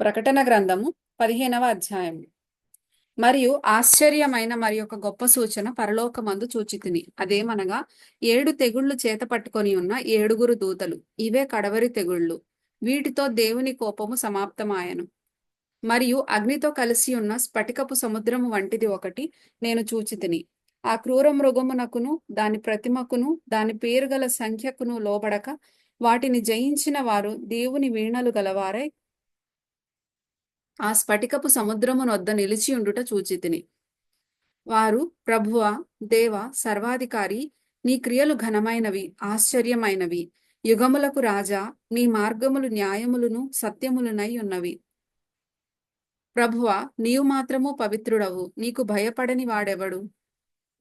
ప్రకటన గ్రంథము పదిహేనవ అధ్యాయము. మరియు ఆశ్చర్యమైన మరి ఒక గొప్ప సూచన పరలోకమందు చూచితిని. అదేమనగా ఏడు తెగుళ్ళు చేత పట్టుకొని ఉన్న ఏడుగురు దూతలు ఇవే కడవరి తెగుళ్ళు. వీటితో దేవుని కోపము సమాప్తమాయను. మరియు అగ్నితో కలిసి ఉన్న స్ఫటికపు సముద్రము వంటిది ఒకటి నేను చూచితిని. ఆ క్రూర మృగమునకును దాని ప్రతిమకును దాని పేరు గల సంఖ్యకును లోబడక వాటిని జయించిన వారు దేవుని వీణలు గలవారై ఆ స్ఫటికపు సముద్రమునొద్ద నిలిచి ఉండుట చూచితిని. వారు ప్రభువ దేవ సర్వాధికారి నీ క్రియలు ఘనమైనవి ఆశ్చర్యమైనవి. యుగములకు రాజా నీ మార్గములు న్యాయములను సత్యములునై ఉన్నవి. ప్రభువ నీవు మాత్రము పవిత్రుడవు నీకు భయపడని వాడెవడు?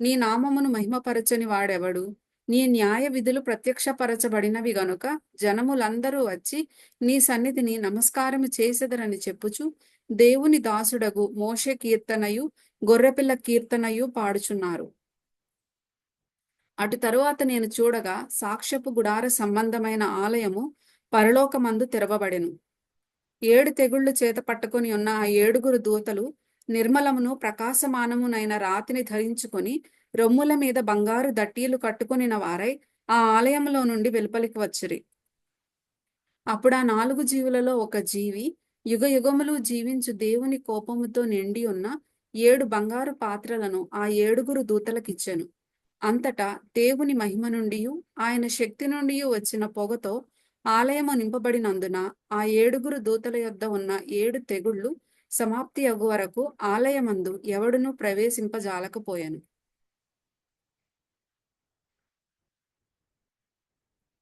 నీ నామమును మహిమపరచని వాడెవడు? నీ న్యాయ విధులు ప్రత్యక్షపరచబడినవి గనుక జనములందరూ వచ్చి నీ సన్నిధిని నమస్కారము చేసెదరని చెప్పుచు దేవుని దాసుడగు మోషే కీర్తనయు గొర్రెపిల్ల కీర్తనయు పాడుచున్నారు. అటు తరువాత నేను చూడగా సాక్ష్యపు గుడార సంబంధమైన ఆలయము పరలోకమందు తెరవబడెను. ఏడు తెగుళ్ళు చేత పట్టుకొని ఉన్న ఆ ఏడుగురు దూతలు నిర్మలమును ప్రకాశమానమునైన రాతిని ధరించుకొని రొమ్ముల మీద బంగారు దట్టీలు కట్టుకొనిన వారై ఆ ఆలయంలో నుండి వెలుపలికి వచ్చిరి. అప్పుడు ఆ నాలుగు జీవులలో ఒక జీవి యుగ యుగములు జీవించు దేవుని కోపముతో నిండి ఉన్న ఏడు బంగారు పాత్రలను ఆ ఏడుగురు దూతలకిచ్చెను. అంతటా దేవుని మహిమ నుండి ఆయన శక్తి నుండి వచ్చిన పొగతో ఆలయము నింపబడినందున ఆ ఏడుగురు దూతల యొద్ద ఉన్న ఏడు తెగుళ్ళు సమాప్తి అగు వరకు ఆలయమందు ఎవడునూ ప్రవేశింపజాలకపోయాను.